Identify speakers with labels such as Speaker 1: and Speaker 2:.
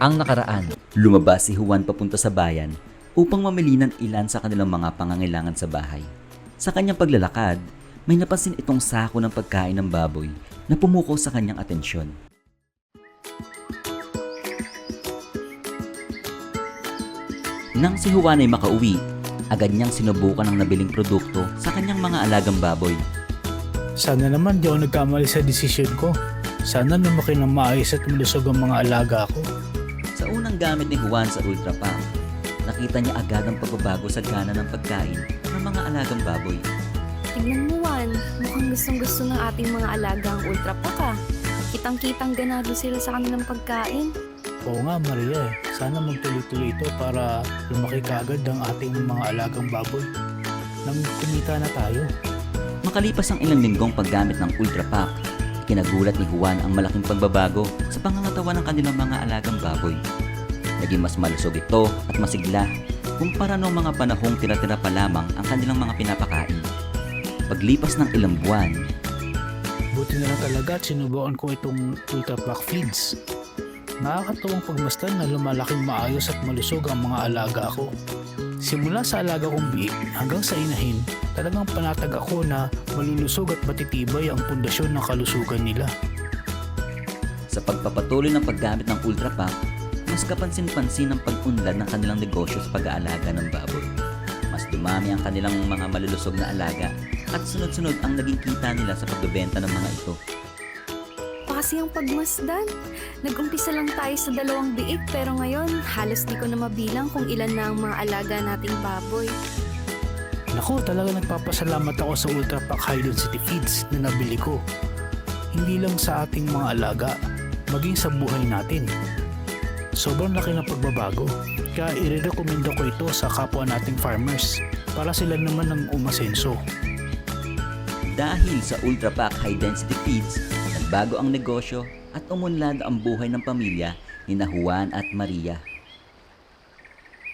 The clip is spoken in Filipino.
Speaker 1: Ang nakaraan, lumabas si Juan papunta sa bayan upang mamili ng ilan sa kanilang mga pangangailangan sa bahay. Sa kanyang paglalakad, may napansin itong sako ng pagkain ng baboy na pumukaw sa kanyang atensyon. Nang si Juan ay makauwi, agad niyang sinubukan ang nabiling produkto sa kanyang mga alagang baboy.
Speaker 2: Sana naman di ako nagkamali sa desisyon ko. Sana lumaki ng maayos at malusog ang mga alaga ko.
Speaker 1: Sa unang gamit ni Juan sa Ultra Pack, nakita niya agad ang pagbabago sa gana ng pagkain ng mga alagang baboy.
Speaker 3: Tignan mo, Juan. Mukhang gustong-gusto ng ating mga alaga ang ultra pack ah. Kitang-kitang ganado sila sa kanilang pagkain.
Speaker 2: Oo nga Maria eh. Sana magtuloy-tuloy ito para lumaki kaagad ang ating mga alagang baboy. Nang kumita na tayo.
Speaker 1: Makalipas ang ilang linggong paggamit ng Ultra Pack, kinagulat ni Juan ang malaking pagbabago sa pangangatawan ng kanilang mga alagang baboy. Naging mas malusog ito at masigla kumpara noong mga panahong tira-tira pa lamang ang kanilang mga pinapakain. Paglipas ng ilang buwan,
Speaker 2: Buti na lang talaga at sinubukan ko itong Ultra Pack Feeds. Nakakatuwang pagmasdan na lumalaking maayos at malusog ang mga alaga ko. Simula sa alaga kong biik hanggang sa inahin, talagang panatag ako na malulusog at matitibay ang pundasyon ng kalusugan nila.
Speaker 1: sa pagpapatuloy ng paggamit ng Ultra Pack, mas kapansin-pansin ang pag-unlad ng kanilang negosyo sa pag-aalaga ng baboy. Mas dumami ang kanilang mga malulusog na alaga at sunod-sunod ang naging kita nila sa pagbebenta ng mga ito.
Speaker 3: Kasi ang pagmasdan. Nag-umpisa lang tayo sa dalawang biik pero ngayon halos di ko na mabilang kung ilan na ang mga alaga nating baboy.
Speaker 2: Naku, talaga nagpapasalamat ako sa Ultra Pack High Density Feeds na nabili ko. Hindi lang sa ating mga alaga, maging sa buhay natin. Sobrang laki ng pagbabago, kaya irerekomenda ko ito sa kapwa nating farmers para sila naman ang umasenso.
Speaker 1: Dahil sa Ultra Pack High Density Feeds, nagbago ang negosyo at umunlad ang buhay ng pamilya ni na Juan at Maria.